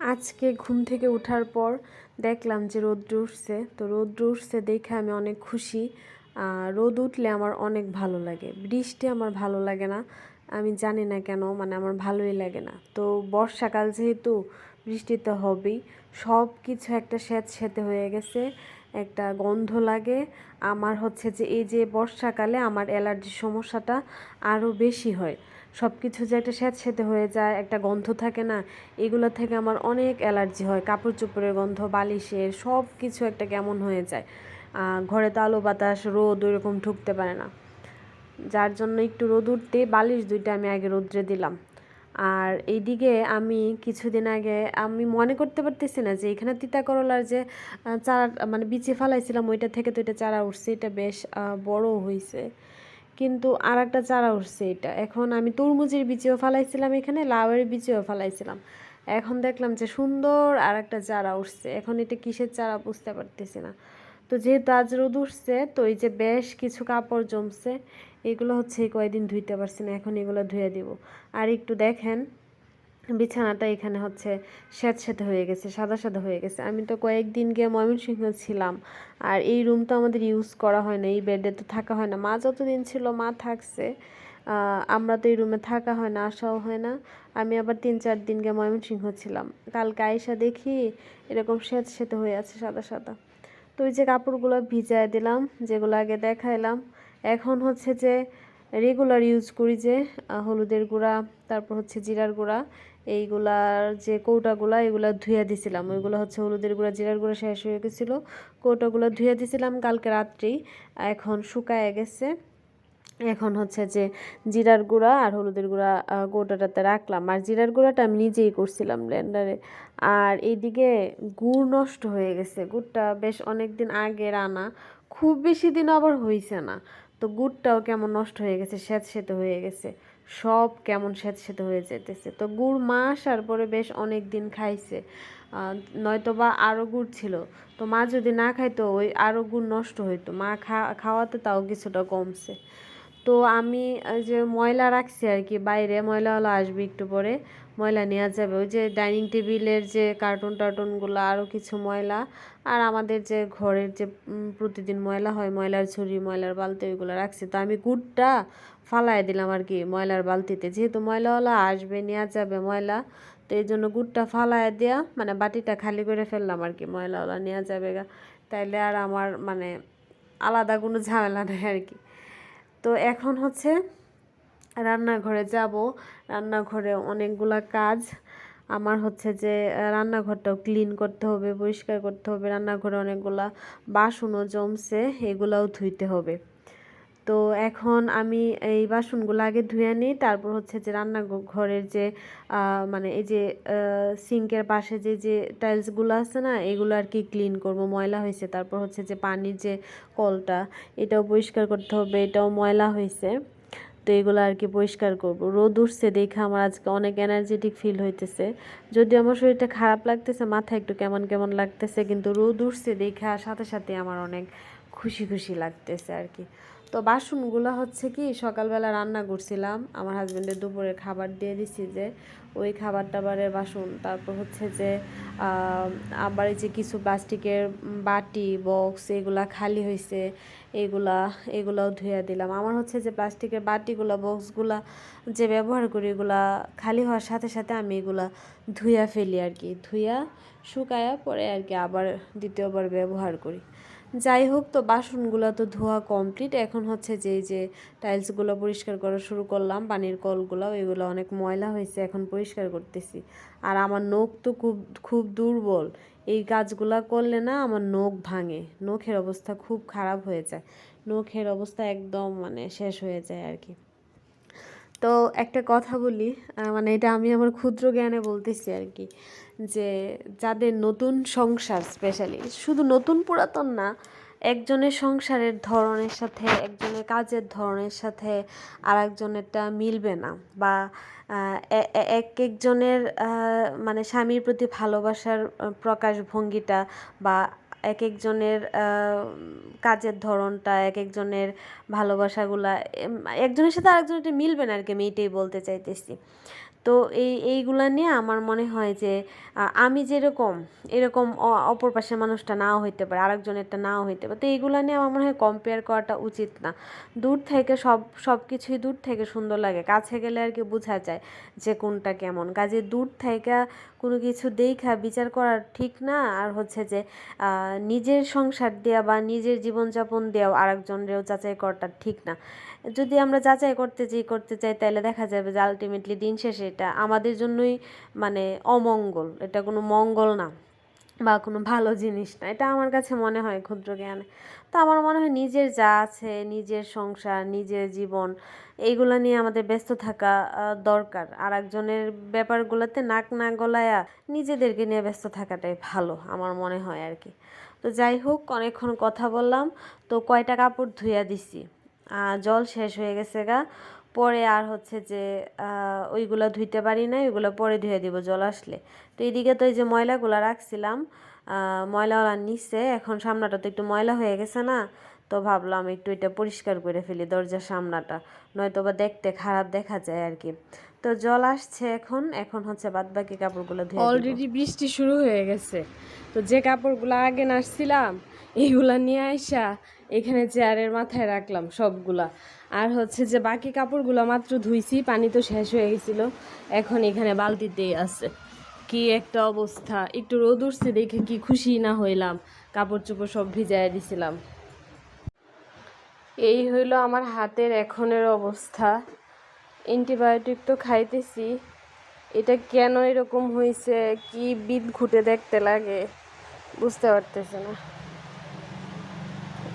আজকে ঘুম থেকে ওঠার পর দেখলাম যে রোদ্র উঠছে। তো রোদ্র উঠছে দেখে আমি অনেক খুশি। রোদ উঠলে আমার অনেক ভালো লাগে। বৃষ্টি আমার ভালো লাগে না। আমি জানি না কেন মানে আমার ভালোই লাগে না। তো বর্ষাকাল যেহেতু, বৃষ্টি তো হবেই। সব কিছু একটা স্যাঁতস্যাঁতে হয়ে গেছে, একটা গন্ধ লাগে। আমার হচ্ছে যে এই যে বর্ষাকালে আমার অ্যালার্জির সমস্যাটা আরও বেশি হয়। সব কিছু যে একটা স্যাঁতস্যাঁতে হয়ে যায়, একটা গন্ধ থাকে না, এগুলো থেকে আমার অনেক অ্যালার্জি হয়। কাপড় চোপড়ের গন্ধ, বালিশের সব কিছু একটা কেমন হয়ে যায়। ঘরে তো আলো বাতাস, রোদ ওইরকম ঢুকতে পারে না। যার জন্য একটু রোদ উঠতে বালিশ দুইটা আমি আগে রোদ্রে দিলাম। আর এইদিকে আমি কিছুদিন আগে, আমি মনে করতে পারতেছি না যে এখানে তিতা করলার যে চারা মানে বিচে ফালাইছিলাম, ওইটা থেকে তো এটা চারা উঠছে, এটা বেশ বড় হয়েছে কিন্তু আর একটা চারা উঠছে এটা। এখন আমি তরমুজের বীজেও ফালাইছিলাম এখানে, লাউয়ের বীজেও ফালাইছিলাম। এখন দেখলাম যে সুন্দর আর একটা চারা উঠছে। এখন এটা কিসের চারা বুঝতে পারতেছি না। তো যেহেতু আজ রোদ উঠছে, তো এই যে বেশ কিছু কাপড় জমছে, এগুলো হচ্ছে কয়েকদিন ধুইতে পারছি না, এখন এগুলো ধুয়ে দিব। আর একটু দেখেন বিছানাটা এখানে হচ্ছে স্যাঁতস্যাঁতে হয়ে গেছে সাদা সাদা হয়ে গেছে। আমি তো কয়েকদিন গিয়ে ময়মনসিংহ ছিলাম আর এই রুম তো আমাদের ইউজ করা হয় না, এই বেডে তো থাকা হয় না। মা যতদিন ছিল, মা থাকছে আমরা তো এই রুমে থাকা হয় না, আসাও হয় না। আমি আবার তিন চার দিন গিয়ে ময়মনসিংহ ছিলাম। কালকে আইসা দেখি এরকম স্যাঁতস্যাঁতে হয়ে আছে সাদা সাদা তো ওই যে কাপড়গুলো ভিজায় দিলাম, যেগুলো আগে দেখাইলাম, এখন হচ্ছে যে রেগুলার ইউজ করি যে হলুদের গুঁড়া তারপর হচ্ছে জিরার গুঁড়া এইগুলার যে কৌটাগুলা এগুলা ধুয়ে দিছিলাম। ওইগুলো হচ্ছে হলুদের গুঁড়া জিরার গুঁড়া শেষ হয়ে গেছিল। কৌটাগুলো ধুয়ে দিছিলাম কালকে রাত্রেই এখন শুকায় গেছে। এখন হচ্ছে যে জিরার গুঁড়া আর হলুদের গুঁড়া আহ, কৌটাটাতে রাখলাম। আর জিরার গুঁড়াটা আমি নিজেই করছিলাম ব্লেন্ডারে। আর এইদিকে গুড় নষ্ট হয়ে গেছে। গুড়টা বেশ অনেক দিন আগের আনা খুব বেশি দিন আবার হয়েছে না। তো গুড়টাও কেমন নষ্ট হয়ে গেছে স্যাঁতস্যাঁতে হয়ে গেছে। সব কেমন স্যাঁতস্যাঁতে হয়ে যেতেছে। তো গুড় মা আসার পরে বেশ অনেক দিন খাইছে। নয়তো বা আরও গুড় ছিল। তো মা যদি না খাইতো, ওই আরও গুড় নষ্ট হইতো। মা খাওয়াতে তাও কিছুটা কমছে। তো আমি যে ময়লা রাখছি আর কি বাইরে, ময়লাওয়ালা আসবে একটু পরে, ময়লা নেওয়া যাবে। ওই যে ডাইনিং টেবিলের যে কার্টুন টার্টুনগুলো আরও কিছু ময়লা, আর আমাদের যে ঘরের যে প্রতিদিন ময়লা হয়, ময়লার ছুরি, ময়লার বালতি, ওইগুলো রাখছি। তো আমি গুড়টা ফালাই দিলাম আর কি ময়লার বালতিতে। যেহেতু ময়লাওয়ালা আসবে নেওয়া যাবে ময়লা, তো এই জন্য গুড়টা ফালায় দেওয়া মানে বাটিটা খালি করে ফেললাম আর কি, ময়লাওয়ালা নেওয়া যাবে তাইলে আর আমার মানে আলাদা কোনো ঝামেলা নেই আর কি। তো এখন হচ্ছে রান্নাঘরে যাব। রান্নাঘরে অনেকগুলা কাজ। আমার হচ্ছে যে রান্নাঘরটাও ক্লিন করতে হবে, পরিষ্কার করতে হবে। রান্নাঘরে অনেকগুলা বাসনও জমছে, এগুলাও ধুইতে হবে। তো এখন আমি এই বাসনগুলো আগে ধুয়ে নিই, তারপর হচ্ছে যে রান্নাঘরের যে মানে এই যে সিঙ্কের পাশে যে যে টাইলসগুলো আছে না, এগুলো আর কি ক্লিন করব। ময়লা হয়েছে, তারপর হচ্ছে যে পানির যে কলটা, এটাও পরিষ্কার করতে হবে, এটাও ময়লা হয়েছে। তো এগুলো আর কি পরিষ্কার করব। রোদ উঠছে দেখে আমার আজকে অনেক এনার্জেটিক ফিল হইতেছে। যদি আমার শরীরটা খারাপ লাগতেছে মাথা একটু কেমন কেমন লাগতেছে, কিন্তু রোদ উঠছে দেখে সাথে সাথে আমার অনেক খুশি খুশি লাগতেছে আর কি। তো বাসনগুলো হচ্ছে কি, সকালবেলা রান্না করছিলাম। আমার হাজবেন্ডের দুপুরে খাবার দিয়ে দিছি যে, ওই খাবার টাবারের বাসন। তারপর হচ্ছে যে আবার যে কিছু প্লাস্টিকের বাটি বক্স এগুলা খালি হয়েছে এগুলা, এগুলাও ধুয়ে দিলাম। আমার হচ্ছে যে প্লাস্টিকের বাটিগুলা বক্সগুলা যে ব্যবহার করি, এগুলা খালি হওয়ার সাথে সাথে আমি এগুলা ধুইয়া ফেলি আর কি। ধুইয়া শুকায়া পরে আর কি আবার দ্বিতীয়বার ব্যবহার করি। যাই হোক তো বাসনগুলো তো ধোয়া কমপ্লিট এখন হচ্ছে যে যে টাইলসগুলো পরিষ্কার করা শুরু করলাম, পানির কলগুলো, এগুলো অনেক ময়লা হয়েছে, এখন পরিষ্কার করতেছি। আর আমার নখ তো খুব খুব দুর্বল। এই কাজগুলা করলে না আমার নখ ভাঙে, নখের অবস্থা খুব খারাপ হয়ে যায়। নখের অবস্থা একদম মানে শেষ হয়ে যায় আর কি। তো একটা কথা বলি মানে এটা আমি আমার ক্ষুদ্র জ্ঞানে বলতেছি আর কি, যে যাদের নতুন সংসার স্পেশালি শুধু নতুন পুরাতন না, একজনের সংসারের ধরনের সাথে, একজনের কাজের ধরনের সাথে আর একজনেরটা মিলবে না বা এক একজনের মানে স্বামীর প্রতি ভালোবাসার প্রকাশভঙ্গিটা বা এক একজনের কাজের ধরনটা এক একজনের ভালোবাসাগুলা একজনের সাথে আরেকজনের মিলবে না আর কি আমি এটাই বলতে চাইতেছি। তো এই, এইগুলা নিয়ে আমার মনে হয় যে আমি যেরকম, এরকম অপর পাশের মানুষটা নাও হইতে পারে, আরেকজনেরটা নাও হইতে পারে, তো এইগুলা নিয়ে আমার মনে হয় কম্পেয়ার করাটা উচিত না। দূর থেকে সব সব কিছুই দূর থেকে সুন্দর লাগে, কাছে গেলে আর কি বোঝা যায় যে কোনটা কেমন। কাজে দূর থেকে কোনো কিছু দেখা, বিচার করা ঠিক না, আর হচ্ছে যে নিজের সংসার দেওয়া বা নিজের জীবনযাপন দেওয়া আরেকজনেরও যাচাই করাটা ঠিক না। যদি আমরা যাচাই করতে চাই করতে চাই তাহলে দেখা যাবে যে আলটিমেটলি দিন শেষে এটা আমাদের জন্যই মানে অমঙ্গল। এটা কোনো মঙ্গল না বা কোনো ভালো জিনিস না। এটা আমার কাছে মনে হয় ক্ষুদ্র জ্ঞানে। তো আমার মনে হয় নিজের যা আছে, নিজের সংসার, নিজের জীবন, এইগুলো নিয়ে আমাদের ব্যস্ত থাকা দরকার। আর একজনের ব্যাপারগুলোতে নাক না গলায়া নিজেদেরকে নিয়ে ব্যস্ত থাকাটাই ভালো, আমার মনে হয় আর কি। তো যাই হোক, অনেকক্ষণ কথা বললাম। তো কয়টা কাপড় ধুইয়া দিছি? জল শেষ হয়ে গেছে গা। পরে আর হচ্ছে যে ওইগুলো ধুইতে পারি না ওইগুলো পরে ধুয়ে দিব জল আসলে। তো এইদিকে তো এই যে ময়লাগুলো রাখছিলাম আহ, ময়লাওয়ালা নিচে এখন সামনাটা তো একটু ময়লা হয়ে গেছে না তো ভাবলাম একটু এটা পরিষ্কার করে ফেলি দরজার সামনাটা নয়তো বা দেখতে খারাপ দেখা যায় আর কি। তো জল আসছে এখন এখন হচ্ছে বাদ বাকি কাপড়গুলো ধুয়ে অলরেডি বৃষ্টি শুরু হয়ে গেছে। তো যে কাপড়গুলো আগে নাড়ছিলাম এইগুলা নিয়ে আসা এখানে চেয়ারের মাথায় রাখলাম সবগুলা। আর হচ্ছে যে বাকি কাপড়গুলো মাত্র ধুইছি, পানি তো শেষ হয়ে গেছিল। এখন এখানে বালতিতেই আছে। কি একটা অবস্থা। একটু রোদ উঠছে দেখে কি খুশি না হইলাম। কাপড় চোপড় সব ভিজায় দিছিলাম। এই হইল আমার হাতের এখনের অবস্থা। অ্যান্টিবায়োটিক তো খাইতেছি। এটা কেন এরকম হয়েছে কি বিদ ঘুটে দেখতে লাগে? বুঝতে পারতেছে না।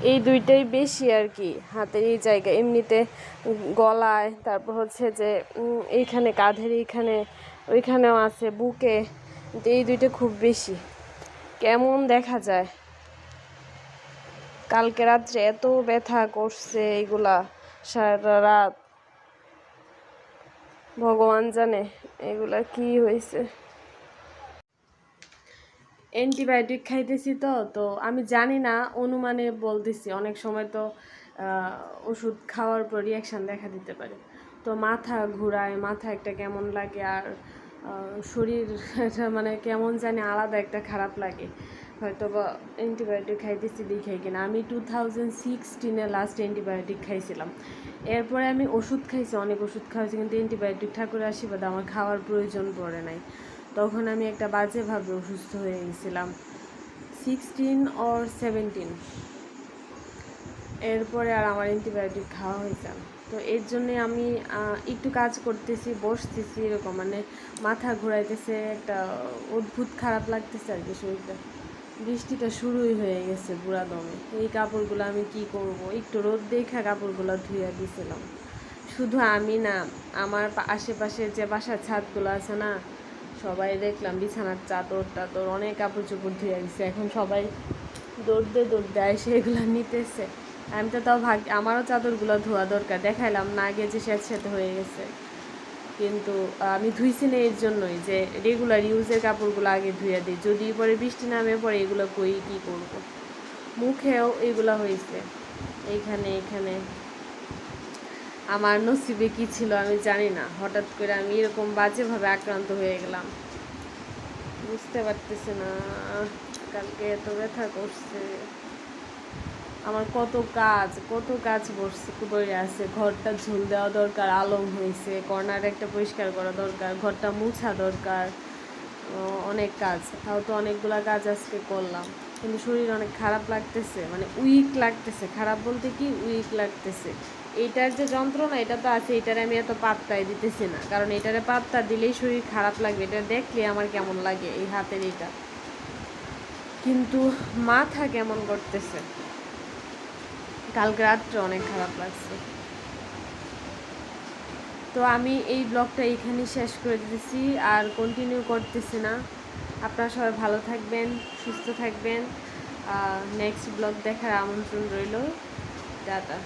এই দুইটাই বেশি আর কি, হাতের এই জায়গা, এমনিতে গলায়, তারপর হচ্ছে যে এইখানে কাঁধের এইখানে, ওইখানেও আছে বুকে এই দুইটা খুব বেশি। কেমন দেখা যায়? কালকে রাত্রে এত ব্যথা করছে এইগুলা, সারা রাত। ভগবান জানে এগুলা কি হয়েছে। অ্যান্টিবায়োটিক খাইতেছি তো তো আমি জানি না, অনুমানে বলতেছি। অনেক সময় তো ওষুধ খাওয়ার পর রিয়াকশান দেখা দিতে পারে। তো মাথা ঘুরায়, মাথা একটা কেমন লাগে আর শরীর মানে কেমন জানি আলাদা একটা খারাপ লাগে। হয়তো বা অ্যান্টিবায়োটিক খাইতেছি দেখে কিনা। আমি টু থাউজেন্ড সিক্সটিনে লাস্ট অ্যান্টিবায়োটিক খাইছিলাম। এরপরে আমি ওষুধ খাইছি, অনেক ওষুধ খাওয়াইছি, কিন্তু অ্যান্টিবায়োটিক ঠাকুরের আশীর্বাদ আমার খাওয়ার প্রয়োজন পড়ে নাই। তখন আমি একটা বাজেভাবে অসুস্থ হয়ে গেছিলাম। সিক্সটিন অর সেভেন্টিন এরপরে আর আমার অ্যান্টিবায়োটিক খাওয়া হয়েছে। তো এর জন্যে আমি একটু কাজ করতেছি, বসতেছি এরকম। মানে মাথা ঘোরাইতেছে, একটা অদ্ভুত খারাপ লাগতেছে আর কি শরীরটা। বৃষ্টিটা শুরুই হয়ে গেছে বুড়া দমে। এই কাপড়গুলো আমি কি করব? একটু রোদ দেখা কাপড়গুলো ধুয়ে দিয়েছিলাম শুধু আমি না, আমার আশেপাশে যে বাসার ছাদগুলো আছে না সবাই দেখলাম, বিছানার চাদর টাদর, অনেক কাপড় চোপড় ধুয়ে গেছে এখন সবাই দৌড়তে দৌড়তে এসে এগুলো নিতেছে। আমি তো তাও ভাগ, আমারও চাদরগুলো ধোয়া দরকার। দেখাইলাম না, আগে যে স্যাঁতস্যাঁতে হয়ে গেছে। কিন্তু আমি ধুইছি না এর জন্যই যে রেগুলার ইউজের কাপড়গুলো আগে ধুয়ে দিই। যদি পরে বৃষ্টি নামে পরে এগুলো কই, কী করব? মুখেও এগুলো হয়েছে এইখানে, এখানে। আমার নসিবে কি ছিল আমি জানি না। হঠাৎ করে আমি এরকম বাজেভাবে আক্রান্ত হয়ে গেলাম। বুঝতে পারতেছি না, কালকে এত ব্যথা করছে। আমার কত কাজ কত কাজ বসছে পড়ে আছে। ঘরটা ঝুল দেওয়া দরকার, আলম হয়েছে, কর্নার একটা পরিষ্কার করা দরকার, ঘরটা মুছা দরকার অনেক কাজ। তাও তো অনেকগুলা কাজ আজকে করলাম। কিন্তু শরীর অনেক খারাপ লাগতেছে মানে উইক লাগতেছে। খারাপ বলতে কি? উইক লাগতেছে। এইটার যে যন্ত্রণা, এটা তো আছে, এটারে আমি এত পাত্তাই দিতেছি না। কারণ এটারে পাত্তা দিলেই শরীর খারাপ লাগবে, এটা দেখলে আমার কেমন লাগে এই হাতের এটা। কিন্তু মাথা কেমন করতেছে? কালকে রাত্রে অনেক খারাপ লাগছে। তো আমি এই ব্লগটা এখানেই শেষ করে দিতেছি, আর কন্টিনিউ করতেছি না। আপনারা সবাই ভালো থাকবেন, সুস্থ থাকবেন। নেক্সট ব্লগ দেখার আমন্ত্রণ রইল। টাটা।